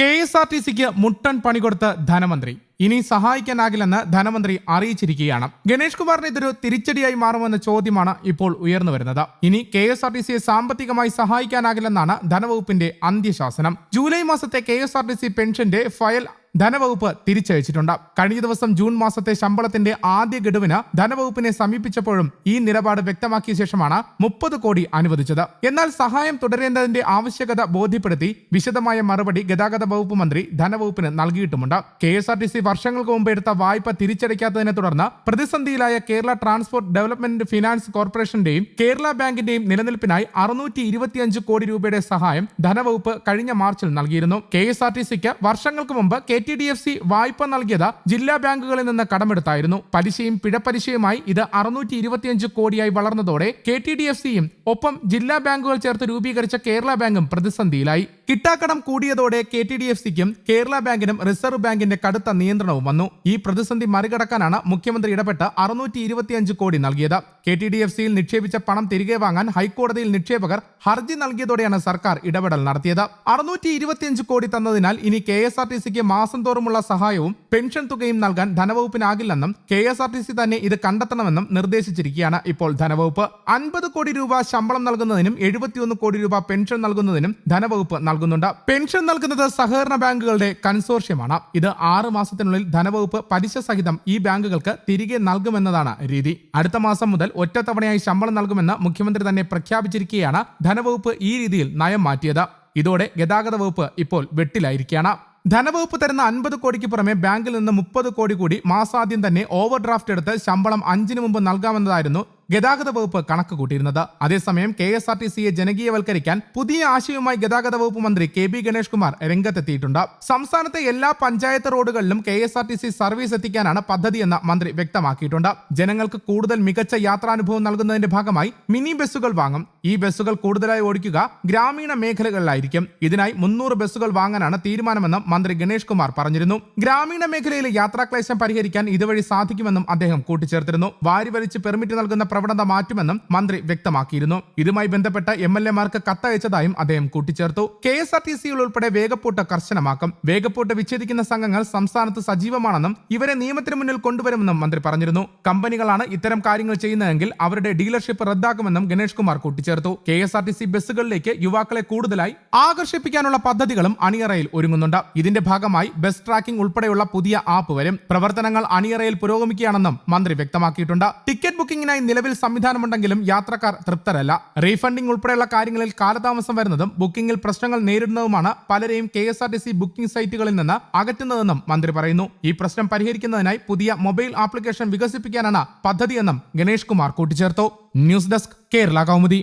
K S R T സിക്ക് മുട്ടൻ പണി കൊടുത്ത് ധനമന്ത്രി. ഇനി സഹായിക്കാനാകില്ലെന്ന് ധനമന്ത്രി അറിയിച്ചിരിക്കുകയാണ്. ഗണേഷ് കുമാറിന് ഇതൊരു തിരിച്ചടിയായി മാറുമെന്ന ചോദ്യമാണ് ഇപ്പോൾ ഉയർന്നു വരുന്നത്. ഇനി കെ എസ് ആർ ടി സിയെ സാമ്പത്തികമായി സഹായിക്കാനാകില്ലെന്നാണ് ധനവകുപ്പിന്റെ അന്ത്യശാസനം. ജൂലൈ മാസത്തെ K S R T C പെൻഷന്റെ file ധനവകുപ്പ് തിരിച്ചയച്ചിട്ടുണ്ട്. കഴിഞ്ഞ ദിവസം ജൂൺ മാസത്തെ ശമ്പളത്തിന്റെ ആദ്യ ഗഡുവിന് ധനവകുപ്പിനെ സമീപിച്ചപ്പോഴും ഈ നിലപാട് വ്യക്തമാക്കിയ ശേഷമാണ് മുപ്പത് കോടി അനുവദിച്ചത്. എന്നാൽ സഹായം തുടരേണ്ടതിന്റെ ആവശ്യകത ബോധ്യപ്പെടുത്തി വിശദമായ മറുപടി ഗതാഗത വകുപ്പ് മന്ത്രി ധനവകുപ്പിന് നൽകിയിട്ടുമുണ്ട്. K S R T C വർഷങ്ങൾക്ക് മുമ്പ് എടുത്ത വായ്പ തിരിച്ചടയ്ക്കാത്തതിനെ തുടർന്ന് പ്രതിസന്ധിയിലായ കേരള ട്രാൻസ്പോർട്ട് ഡെവലപ്മെന്റ് ഫിനാൻസ് കോർപ്പറേഷന്റെയും കേരള ബാങ്കിന്റെയും നിലനിൽപ്പിനായി അറുന്നൂറ്റി കോടി രൂപയുടെ സഹായം ധനവകുപ്പ് കഴിഞ്ഞ മാർച്ചിൽ നൽകിയിരുന്നു. കെ എസ് ആർ ടി സിക്ക് വർഷങ്ങൾക്ക് മുമ്പ് K T D F C വായ്പ നൽകിയത് ജില്ലാ ബാങ്കുകളിൽ നിന്ന് കടമെടുത്തായിരുന്നു. പലിശയും പിഴപ്പലിശയുമായി ഇത് അറുന്നൂറ്റി ഇരുപത്തിയഞ്ച് കോടിയായി വളർന്നതോടെ കെ ടി ഡി എഫ് സിയും ഒപ്പം ജില്ലാ ബാങ്കുകൾ ചേർത്ത് രൂപീകരിച്ച കേരള ബാങ്കും പ്രതിസന്ധിയിലായി. കിട്ടാക്കടം കൂടിയതോടെ കെ ടി ഡി എഫ് സിക്കും കേരള ബാങ്കിനും റിസർവ് ബാങ്കിന്റെ കടുത്ത നിയന്ത്രണവും വന്നു. ഈ പ്രതിസന്ധി മറികടക്കാനാണ് മുഖ്യമന്ത്രി ഇടപെട്ട് അറുന്നൂറ്റി ഇരുപത്തിയഞ്ച് കോടി നൽകിയത്. കെ ടി ഡി എഫ് സിയിൽ നിക്ഷേപിച്ച പണം തിരികെ വാങ്ങാൻ ഹൈക്കോടതിയിൽ നിക്ഷേപകർ ഹർജി നൽകിയതോടെയാണ് സർക്കാർ ഇടപെടൽ നടത്തിയത്. അറുന്നൂറ്റി ഇരുപത്തിയഞ്ച് കോടി തന്നതിനാൽ ഇനി കെ എസ് ആർ ടി സിക്ക് മാസം തോറുമുള്ള സഹായവും പെൻഷൻ തുകയും നൽകാൻ ധനവകുപ്പിനാകില്ലെന്നും K S R T C തന്നെ ഇത് കണ്ടെത്തണമെന്നും നിർദ്ദേശിച്ചിരിക്കുകയാണ് ഇപ്പോൾ ധനവകുപ്പ്. അൻപത് കോടി രൂപ ശമ്പളം നൽകുന്നതിനും എഴുപത്തിയൊന്ന് കോടി രൂപ പെൻഷൻ നൽകുന്നതിനും ധനവകുപ്പ് നൽകുന്നുണ്ട്. പെൻഷൻ നൽകുന്നത് സഹകരണ ബാങ്കുകളുടെ കൺസോർഷ്യമാണ്. ഇത് ആറ് മാസത്തിനുള്ളിൽ ധനവകുപ്പ് പലിശ സഹിതം ഈ ബാങ്കുകൾക്ക് തിരികെ നൽകുമെന്നതാണ് രീതി. അടുത്ത മാസം മുതൽ ഒറ്റത്തവണയായി ശമ്പളം നൽകുമെന്ന് മുഖ്യമന്ത്രി തന്നെ പ്രഖ്യാപിച്ചിരിക്കുകയാണ് ധനവകുപ്പ് ഈ രീതിയിൽ നയം മാറ്റിയത്. ഇതോടെ ഗതാഗത വകുപ്പ് ഇപ്പോൾ വെട്ടിലായിരിക്കുകയാണ്. ധനവകുപ്പ് തരുന്ന അൻപത് കോടിക്ക് പുറമെ ബാങ്കിൽ നിന്ന് മുപ്പത് കോടി കൂടി മാസാദ്യം തന്നെ ഓവർ ഡ്രാഫ്റ്റ് എടുത്ത് ശമ്പളം അഞ്ചിനു മുമ്പ് നൽകാമെന്നതായിരുന്നു ഗതാഗത വകുപ്പ് കണക്ക് കൂട്ടിയിരുന്നത്. അതേസമയം കെ എസ് ആർ ടി സിയെ ജനകീയവൽക്കരിക്കാൻ പുതിയ ആശയവുമായി ഗതാഗത വകുപ്പ് മന്ത്രി കെ ബി ഗണേഷ് കുമാർ രംഗത്തെത്തിയിട്ടുണ്ട്. സംസ്ഥാനത്തെ എല്ലാ പഞ്ചായത്ത് റോഡുകളിലും K S R T C service എത്തിക്കാനാണ് പദ്ധതിയെന്ന് മന്ത്രി വ്യക്തമാക്കിയിട്ടുണ്ട്. ജനങ്ങൾക്ക് കൂടുതൽ മികച്ച യാത്രാനുഭവം നൽകുന്നതിന്റെ ഭാഗമായി മിനി ബസ്സുകൾ വാങ്ങും. ഈ ബസ്സുകൾ കൂടുതലായി ഓടിക്കുക ഗ്രാമീണ മേഖലകളിലായിരിക്കും. ഇതിനായി മുന്നൂറ് ബസ്സുകൾ വാങ്ങാനാണ് തീരുമാനമെന്നും മന്ത്രി ഗണേഷ് കുമാർ പറഞ്ഞിരുന്നു. ഗ്രാമീണ മേഖലയിലെ യാത്രാക്ലേശം പരിഹരിക്കാൻ ഇതുവഴി സാധിക്കുമെന്നും അദ്ദേഹം കൂട്ടിച്ചേർത്തിരുന്നു. വാരി വലിച്ച് പെർമിറ്റ് നൽകുന്ന പ്രവണത മാറ്റുമെന്നും മന്ത്രി വ്യക്തമാക്കിയിരുന്നു. ഇതുമായി ബന്ധപ്പെട്ട എം എൽ എമാർക്ക് കത്തയച്ചതായും അദ്ദേഹം കൂട്ടിച്ചേർത്തു. കെ എസ് ആർ ടി സിയിൽ ഉൾപ്പെടെ വേഗപ്പൂട്ട് കർശനമാക്കും. വേഗപ്പൂട്ട് വിച്ഛേദിക്കുന്ന സംഘങ്ങൾ സംസ്ഥാനത്ത് സജീവമാണെന്നും ഇവരെ നിയമത്തിന് മുന്നിൽ കൊണ്ടുവരുമെന്നും മന്ത്രി പറഞ്ഞിരുന്നു. കമ്പനികളാണ് ഇത്തരം കാര്യങ്ങൾ ചെയ്യുന്നതെങ്കിൽ അവരുടെ ഡീലർഷിപ്പ് റദ്ദാക്കുമെന്നും ഗണേഷ് കുമാർ കൂട്ടിച്ചേർത്തു. K S R T C ബസ്സുകളിലേക്ക് യുവാക്കളെ കൂടുതലായി ആകർഷിപ്പിക്കാനുള്ള പദ്ധതികളും അണിയറയിൽ ഒരുങ്ങുന്നുണ്ട്. ഇതിന്റെ ഭാഗമായി ബസ് ട്രാക്കിംഗ് ഉൾപ്പെടെയുള്ള പുതിയ ആപ്പ് വരും. പ്രവർത്തനങ്ങൾ അണിയറയിൽ പുരോഗമിക്കുകയാണെന്നും മന്ത്രി വ്യക്തമാക്കിയിട്ടുണ്ട്. ടിക്കറ്റ് ബുക്കിംഗിനായി നിലവിൽ സംവിധാനമുണ്ടെങ്കിലും യാത്രക്കാർ തൃപ്തരല്ല. റീഫണ്ടിംഗ് ഉൾപ്പെടെയുള്ള കാര്യങ്ങളിൽ കാലതാമസം വരുന്നതും ബുക്കിംഗിൽ പ്രശ്നങ്ങൾ നേരിടുന്നതുമാണ് പലരെയും K S R T C booking സൈറ്റുകളിൽ നിന്ന് അകറ്റുന്നതെന്നും മന്ത്രി പറയുന്നു. ഈ പ്രശ്നം പരിഹരിക്കുന്നതിനായി പുതിയ മൊബൈൽ ആപ്ലിക്കേഷൻ വികസിപ്പിക്കാനാണ് പദ്ധതിയെന്നും ഗണേഷ് കുമാർ കൂട്ടിച്ചേർത്തു. News desk Kerala Kaumudi.